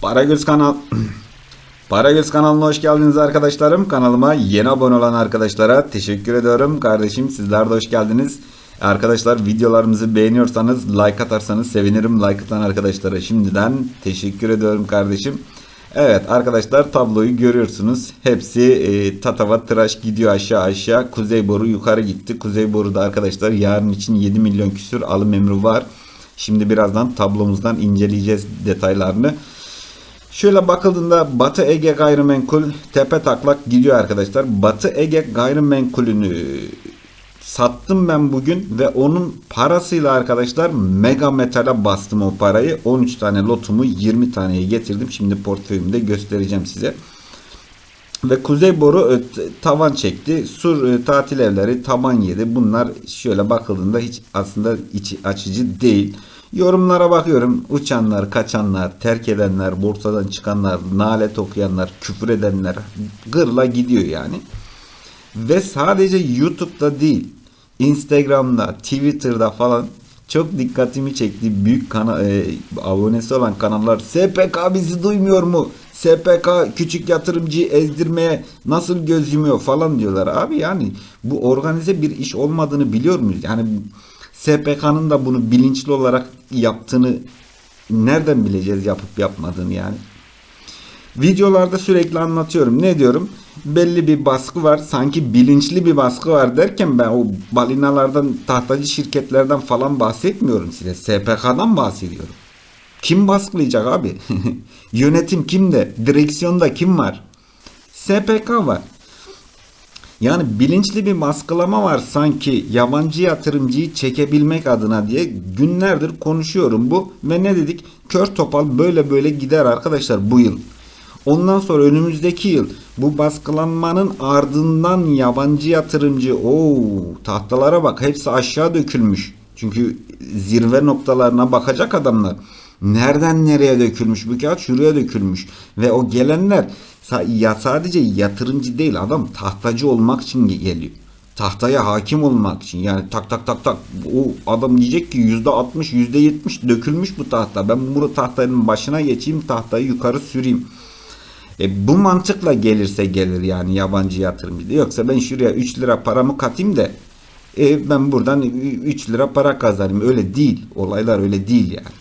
Paragöz kanal Paragöz kanalına hoş geldiniz arkadaşlarım. Kanalıma yeni abone olan arkadaşlara teşekkür ediyorum. Kardeşim sizler de hoş geldiniz. Arkadaşlar videolarımızı beğeniyorsanız like atarsanız sevinirim. Like atan arkadaşlara şimdiden teşekkür ediyorum kardeşim. Evet arkadaşlar tabloyu görüyorsunuz. Hepsi e, tatava tıraş gidiyor aşağı aşağı. Kuzey boru yukarı gitti. Kuzey boruda arkadaşlar yarın için 7 milyon küsür alım emri var. Şimdi birazdan tablomuzdan inceleyeceğiz detaylarını. Şöyle bakıldığında Batı Ege gayrimenkul tepe taklak gidiyor arkadaşlar. Batı Ege gayrimenkulünü sattım ben bugün ve onun parasıyla arkadaşlar Mega Metal'e bastım o parayı. 13 tane lotumu 20 taneye getirdim. Şimdi portföyümde göstereceğim size. Ve Kuzey Boru e, tavan çekti. Sur e, tatil evleri taban yedi. Bunlar şöyle bakıldığında hiç aslında içi açıcı değil. Yorumlara bakıyorum. Uçanlar, kaçanlar, terk edenler, borsadan çıkanlar, nalet okuyanlar, küfür edenler gırla gidiyor yani. Ve sadece YouTube'da değil, Instagram'da, Twitter'da falan çok dikkatimi çekti. Büyük kana e, abonesi olan kanallar SPK bizi duymuyor mu? SPK küçük yatırımcıyı ezdirmeye nasıl göz yumuyor falan diyorlar. Abi yani bu organize bir iş olmadığını biliyor muyuz? Yani SPK'nın da bunu bilinçli olarak yaptığını nereden bileceğiz yapıp yapmadığını yani? Videolarda sürekli anlatıyorum. Ne diyorum? Belli bir baskı var. Sanki bilinçli bir baskı var derken ben o balinalardan, tahtacı şirketlerden falan bahsetmiyorum size. SPK'dan bahsediyorum. Kim baskılayacak abi? Yönetim kimde? Direksiyonda kim var? SPK var. Yani bilinçli bir baskılama var sanki yabancı yatırımcıyı çekebilmek adına diye günlerdir konuşuyorum bu ve ne dedik? Kör topal böyle böyle gider arkadaşlar bu yıl. Ondan sonra önümüzdeki yıl bu baskılanmanın ardından yabancı yatırımcı o tahtalara bak hepsi aşağı dökülmüş. Çünkü zirve noktalarına bakacak adamlar. Nereden nereye dökülmüş bu kağıt? Şuraya dökülmüş. Ve o gelenler ya sadece yatırımcı değil adam tahtacı olmak için ge- geliyor. Tahtaya hakim olmak için yani tak tak tak tak o adam diyecek ki yüzde altmış yüzde yetmiş dökülmüş bu tahta. Ben bunu tahtanın başına geçeyim tahtayı yukarı süreyim. E, bu mantıkla gelirse gelir yani yabancı yatırımcı. Yoksa ben şuraya 3 lira paramı katayım da e, ben buradan 3 lira para kazanayım. Öyle değil. Olaylar öyle değil yani.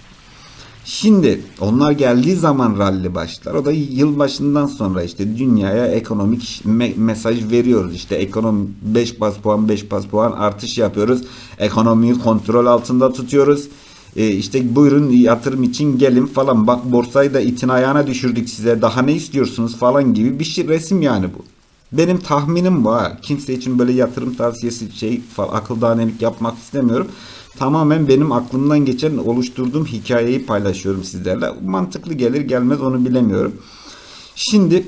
Şimdi onlar geldiği zaman ralli başlar. O da yılbaşından sonra işte dünyaya ekonomik me- mesaj veriyoruz. İşte ekonomi 5 bas puan 5 bas puan artış yapıyoruz. Ekonomiyi kontrol altında tutuyoruz. E, işte buyurun yatırım için gelin falan. Bak borsayı da itin ayağına düşürdük size. Daha ne istiyorsunuz falan gibi bir şey resim yani bu. Benim tahminim bu ha. Kimse için böyle yatırım tavsiyesi şey falan, akıl danelik yapmak istemiyorum. Tamamen benim aklımdan geçen oluşturduğum hikayeyi paylaşıyorum sizlerle. Mantıklı gelir gelmez onu bilemiyorum. Şimdi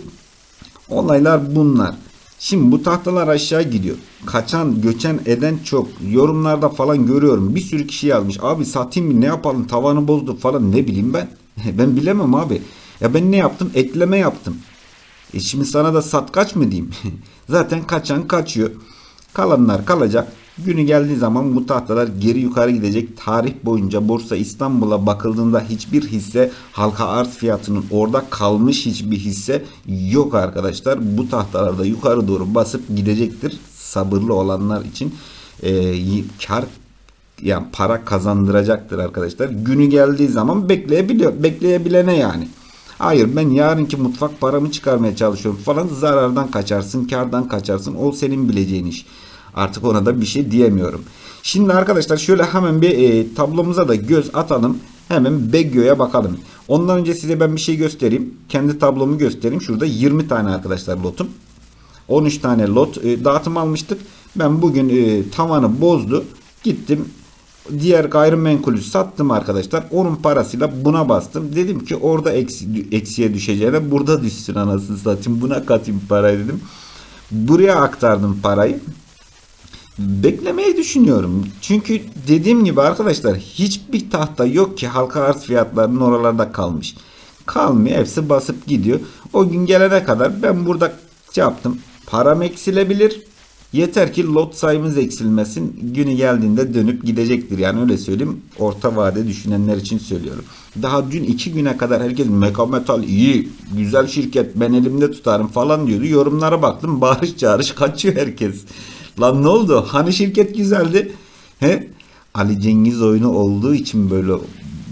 olaylar bunlar. Şimdi bu tahtalar aşağı gidiyor. Kaçan, göçen eden çok. Yorumlarda falan görüyorum. Bir sürü kişi yazmış. Abi satayım mı ne yapalım tavanı bozduk falan ne bileyim ben. ben bilemem abi. Ya ben ne yaptım? Ekleme yaptım. E şimdi sana da sat kaç mı diyeyim? Zaten kaçan kaçıyor. Kalanlar kalacak. Günü geldiği zaman bu tahtalar geri yukarı gidecek. Tarih boyunca Borsa İstanbul'a bakıldığında hiçbir hisse halka arz fiyatının orada kalmış hiçbir hisse yok arkadaşlar. Bu tahtalarda yukarı doğru basıp gidecektir. Sabırlı olanlar için e, kar yani para kazandıracaktır arkadaşlar. Günü geldiği zaman bekleyebiliyor. Bekleyebilene yani. Hayır ben yarınki mutfak paramı çıkarmaya çalışıyorum falan zarardan kaçarsın kardan kaçarsın o senin bileceğin iş. Artık ona da bir şey diyemiyorum. Şimdi arkadaşlar şöyle hemen bir e, tablomuza da göz atalım. Hemen Beggio'ya bakalım. Ondan önce size ben bir şey göstereyim. Kendi tablomu göstereyim. Şurada 20 tane arkadaşlar lotum. 13 tane lot e, dağıtım almıştık. Ben bugün e, tavanı bozdu. Gittim diğer gayrimenkulü sattım arkadaşlar. Onun parasıyla buna bastım. Dedim ki orada eksi, eksiye düşeceğine burada düşsün anasını satayım. Buna katayım parayı dedim. Buraya aktardım parayı. Beklemeyi düşünüyorum. Çünkü dediğim gibi arkadaşlar hiçbir tahta yok ki halka arz fiyatlarının oralarda kalmış. Kalmıyor. Hepsi basıp gidiyor. O gün gelene kadar ben burada şey yaptım. Param eksilebilir. Yeter ki lot sayımız eksilmesin. Günü geldiğinde dönüp gidecektir. Yani öyle söyleyeyim. Orta vade düşünenler için söylüyorum. Daha dün iki güne kadar herkes Mega Metal iyi, güzel şirket ben elimde tutarım falan diyordu. Yorumlara baktım bağırış çağırış kaçıyor herkes. Lan ne oldu? Hani şirket güzeldi? He? Ali Cengiz oyunu olduğu için böyle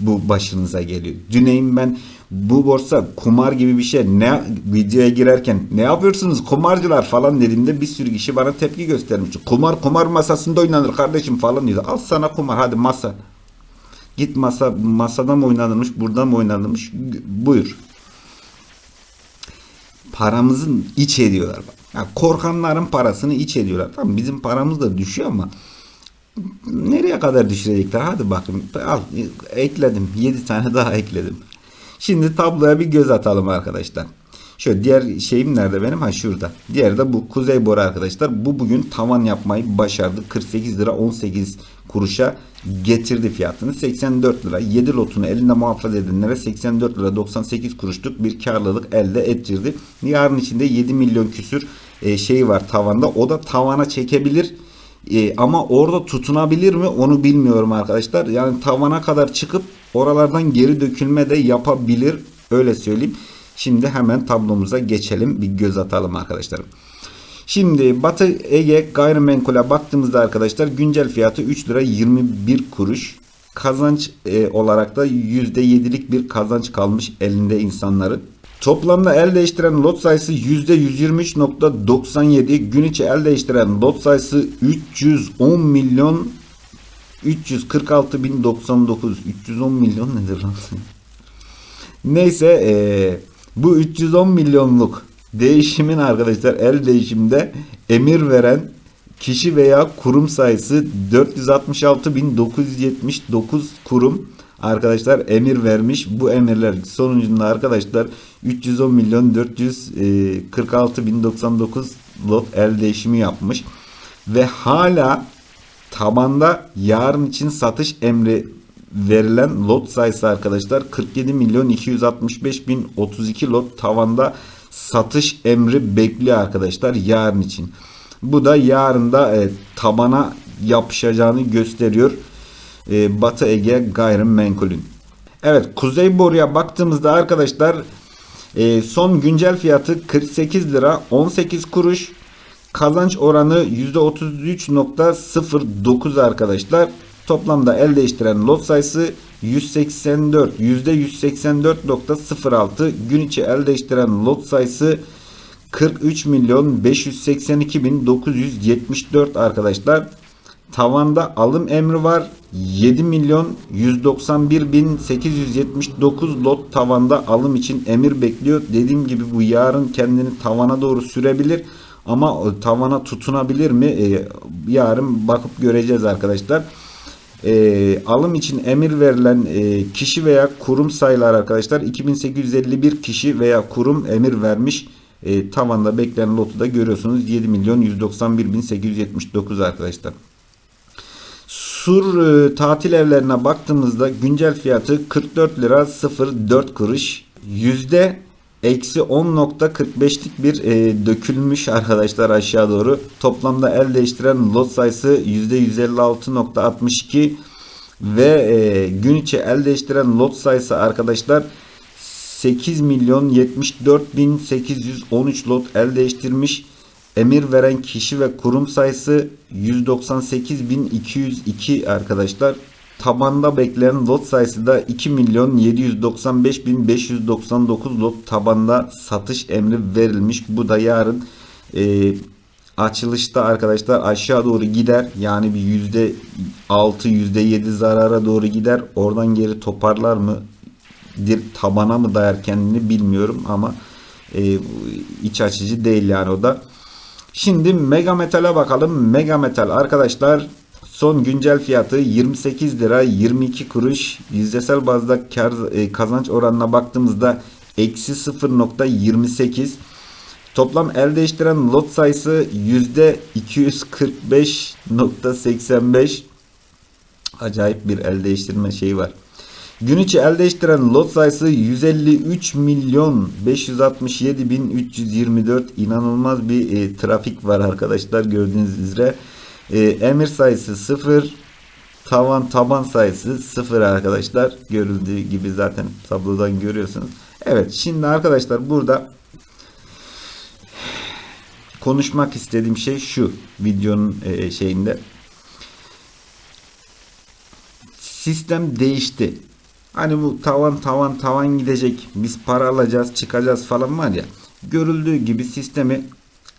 bu başınıza geliyor. Düneyim ben bu borsa kumar gibi bir şey. Ne videoya girerken ne yapıyorsunuz kumarcılar falan dediğimde bir sürü kişi bana tepki göstermiş. Kumar kumar masasında oynanır kardeşim falan diyor. Al sana kumar hadi masa. Git masa masada mı oynanırmış, burada mı oynanırmış? Buyur. Paramızın iç ediyorlar. Bak. Ya korkanların parasını iç ediyorlar. Tamam bizim paramız da düşüyor ama nereye kadar düşürecekler? Hadi bakın al ekledim. 7 tane daha ekledim. Şimdi tabloya bir göz atalım arkadaşlar. Şöyle diğer şeyim nerede benim? Ha şurada. Diğeri de bu Kuzey Boru arkadaşlar. Bu bugün tavan yapmayı başardı. 48 lira 18 kuruşa getirdi fiyatını. 84 lira. 7 lotunu elinde muhafaza edenlere 84 lira 98 kuruşluk bir karlılık elde ettirdi. Yarın içinde 7 milyon küsür şey var tavanda. O da tavana çekebilir. E, ama orada tutunabilir mi onu bilmiyorum arkadaşlar. Yani tavana kadar çıkıp oralardan geri dökülme de yapabilir. Öyle söyleyeyim. Şimdi hemen tablomuza geçelim. Bir göz atalım arkadaşlar. Şimdi Batı Ege gayrimenkule baktığımızda arkadaşlar güncel fiyatı 3 lira 21 kuruş. Kazanç e, olarak da %7'lik bir kazanç kalmış elinde insanların. Toplamda el değiştiren lot sayısı %123.97. Gün içi el değiştiren lot sayısı 310 milyon 346.099. 310 milyon nedir lan? Neyse ee, bu 310 milyonluk değişimin arkadaşlar el değişimde emir veren kişi veya kurum sayısı 466.979 kurum arkadaşlar emir vermiş. Bu emirler sonucunda arkadaşlar 310 milyon 446 bin 99 lot el değişimi yapmış. Ve hala tabanda yarın için satış emri verilen lot sayısı arkadaşlar 47 milyon 265 bin 32 lot tavanda satış emri bekliyor arkadaşlar yarın için. Bu da yarın da e, tabana yapışacağını gösteriyor. E, Batı Ege gayrimenkulün. Evet Kuzey Boru'ya baktığımızda arkadaşlar e, son güncel fiyatı 48 lira 18 kuruş. Kazanç oranı %33.09 arkadaşlar. Toplamda el değiştiren lot sayısı 184 %184.06 gün içi el değiştiren lot sayısı 43 milyon 582 bin 974 arkadaşlar. Tavanda alım emri var. 7 milyon 191 bin 879 lot tavanda alım için emir bekliyor. Dediğim gibi bu yarın kendini tavana doğru sürebilir. Ama tavana tutunabilir mi? Ee, yarın bakıp göreceğiz arkadaşlar. Ee, alım için emir verilen e, kişi veya kurum sayılar arkadaşlar 2851 kişi veya kurum emir vermiş. E, tavanda beklenen lotu da görüyorsunuz 7 milyon 191 bin 879 arkadaşlar. Sur e, tatil evlerine baktığımızda güncel fiyatı 44 lira 04 kuruş. Yüzde eksi 10.45'lik bir e, dökülmüş arkadaşlar aşağı doğru. Toplamda el değiştiren lot sayısı %156.62 ve e, gün içi el değiştiren lot sayısı arkadaşlar 8 milyon 74 bin 813 lot el değiştirmiş. Emir veren kişi ve kurum sayısı 198.202 arkadaşlar. Tabanda beklenen lot sayısı da 2 milyon 795.599 lot tabanda satış emri verilmiş. Bu da yarın e, açılışta arkadaşlar aşağı doğru gider. Yani bir yüzde 6 %7 zarara doğru gider. Oradan geri toparlar mı? Tabana mı dayar kendini bilmiyorum ama e, iç açıcı değil yani o da. Şimdi Mega Metal'e bakalım. Mega Metal arkadaşlar son güncel fiyatı 28 lira 22 kuruş. Yüzdesel bazda kar, e, kazanç oranına baktığımızda eksi 0.28. Toplam el değiştiren lot sayısı %245.85. Acayip bir el değiştirme şeyi var. Gün içi el değiştiren lot sayısı 153 milyon 567 bin 324 inanılmaz bir e, trafik var arkadaşlar gördüğünüz üzere. E, emir sayısı 0 tavan taban sayısı 0 arkadaşlar görüldüğü gibi zaten tablodan görüyorsunuz. Evet şimdi arkadaşlar burada konuşmak istediğim şey şu videonun e, şeyinde sistem değişti. Hani bu tavan tavan tavan gidecek biz para alacağız çıkacağız falan var ya görüldüğü gibi sistemi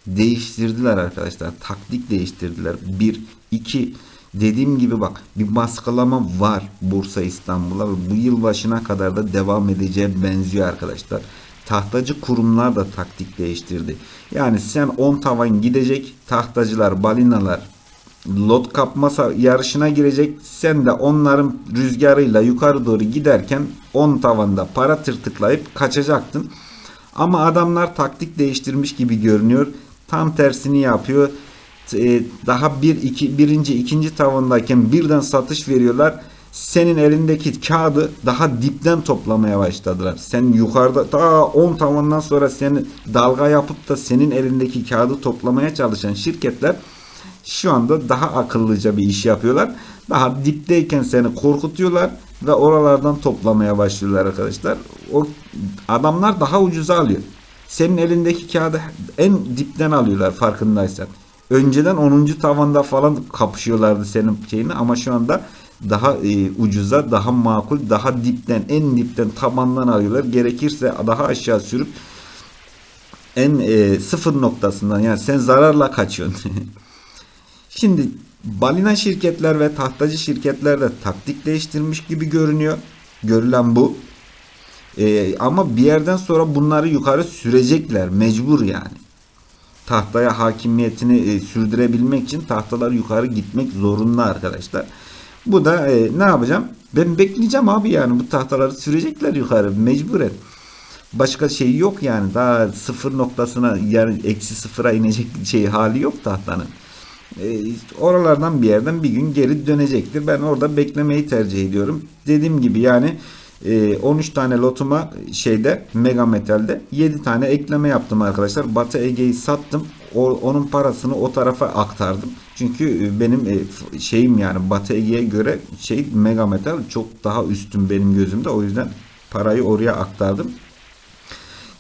değiştirdiler arkadaşlar. Taktik değiştirdiler. Bir, iki dediğim gibi bak bir baskılama var Bursa İstanbul'a ve bu yıl başına kadar da devam edeceğe benziyor arkadaşlar. Tahtacı kurumlar da taktik değiştirdi. Yani sen 10 tavan gidecek tahtacılar, balinalar lot kapma yarışına girecek. Sen de onların rüzgarıyla yukarı doğru giderken 10 tavanda para tırtıklayıp kaçacaktın. Ama adamlar taktik değiştirmiş gibi görünüyor. Tam tersini yapıyor. Ee, daha bir, iki, birinci, ikinci tavandayken birden satış veriyorlar. Senin elindeki kağıdı daha dipten toplamaya başladılar. Sen yukarıda ta 10 tavandan sonra seni dalga yapıp da senin elindeki kağıdı toplamaya çalışan şirketler şu anda daha akıllıca bir iş yapıyorlar. Daha dipteyken seni korkutuyorlar ve oralardan toplamaya başlıyorlar arkadaşlar. O adamlar daha ucuza alıyor. Senin elindeki kağıdı en dipten alıyorlar farkındaysan. Önceden 10. tavanda falan kapışıyorlardı senin şeyini ama şu anda daha e, ucuza, daha makul, daha dipten, en dipten tabandan alıyorlar. Gerekirse daha aşağı sürüp en e, sıfır noktasından yani sen zararla kaçıyorsun. Şimdi balina şirketler ve tahtacı şirketler de taktik değiştirmiş gibi görünüyor. Görülen bu. Ee, ama bir yerden sonra bunları yukarı sürecekler. Mecbur yani. Tahtaya hakimiyetini e, sürdürebilmek için tahtalar yukarı gitmek zorunda arkadaşlar. Bu da e, ne yapacağım? Ben bekleyeceğim abi yani bu tahtaları sürecekler yukarı mecburen. Başka şey yok yani daha sıfır noktasına yani eksi sıfıra inecek şey hali yok tahtanın. E, oralardan bir yerden bir gün geri dönecektir. Ben orada beklemeyi tercih ediyorum. Dediğim gibi yani e, 13 tane lotuma şeyde Mega Metal'de 7 tane ekleme yaptım arkadaşlar. Batı Ege'yi sattım. O, onun parasını o tarafa aktardım. Çünkü e, benim e, şeyim yani Batı Ege'ye göre şey Mega Metal çok daha üstün benim gözümde. O yüzden parayı oraya aktardım.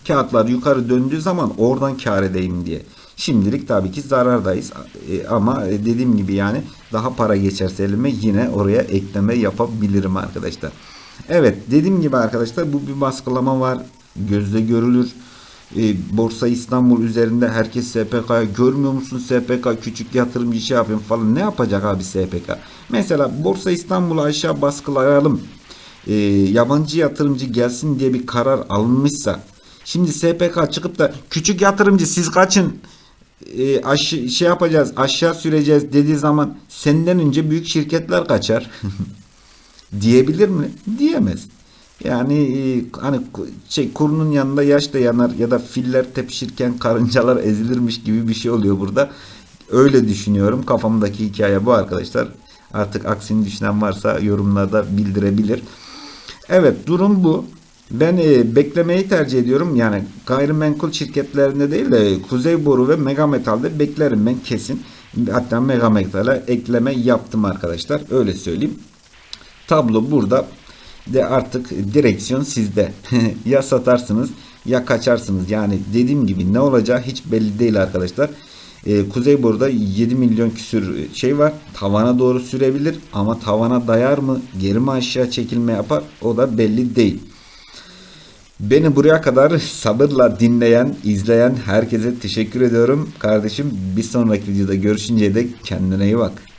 Kağıtlar yukarı döndüğü zaman oradan kar edeyim diye. Şimdilik tabii ki zarardayız. E, ama dediğim gibi yani daha para geçerse elime yine oraya ekleme yapabilirim arkadaşlar. Evet dediğim gibi arkadaşlar bu bir baskılama var. Gözle görülür. E, Borsa İstanbul üzerinde herkes SPK görmüyor musun SPK küçük yatırımcı şey yapayım falan ne yapacak abi SPK? Mesela Borsa İstanbul'u aşağı baskılayalım. E, yabancı yatırımcı gelsin diye bir karar alınmışsa Şimdi SPK çıkıp da küçük yatırımcı siz kaçın e, aş şey yapacağız aşağı süreceğiz dediği zaman senden önce büyük şirketler kaçar diyebilir mi? Diyemez. Yani e, hani şey kurunun yanında yaş da yanar ya da filler tepişirken karıncalar ezilirmiş gibi bir şey oluyor burada. Öyle düşünüyorum. Kafamdaki hikaye bu arkadaşlar. Artık aksini düşünen varsa yorumlarda bildirebilir. Evet durum bu. Ben e, beklemeyi tercih ediyorum. Yani gayrimenkul şirketlerinde değil de Kuzey Boru ve Mega Metal'de beklerim ben kesin. Hatta Mega Metal'e ekleme yaptım arkadaşlar. Öyle söyleyeyim. Tablo burada de artık direksiyon sizde. ya satarsınız ya kaçarsınız. Yani dediğim gibi ne olacağı hiç belli değil arkadaşlar. Ee, Kuzey Boru'da 7 milyon küsür şey var. Tavana doğru sürebilir ama tavana dayar mı? Geri mi aşağı çekilme yapar? O da belli değil. Beni buraya kadar sabırla dinleyen, izleyen herkese teşekkür ediyorum. Kardeşim bir sonraki videoda görüşünceye dek kendine iyi bak.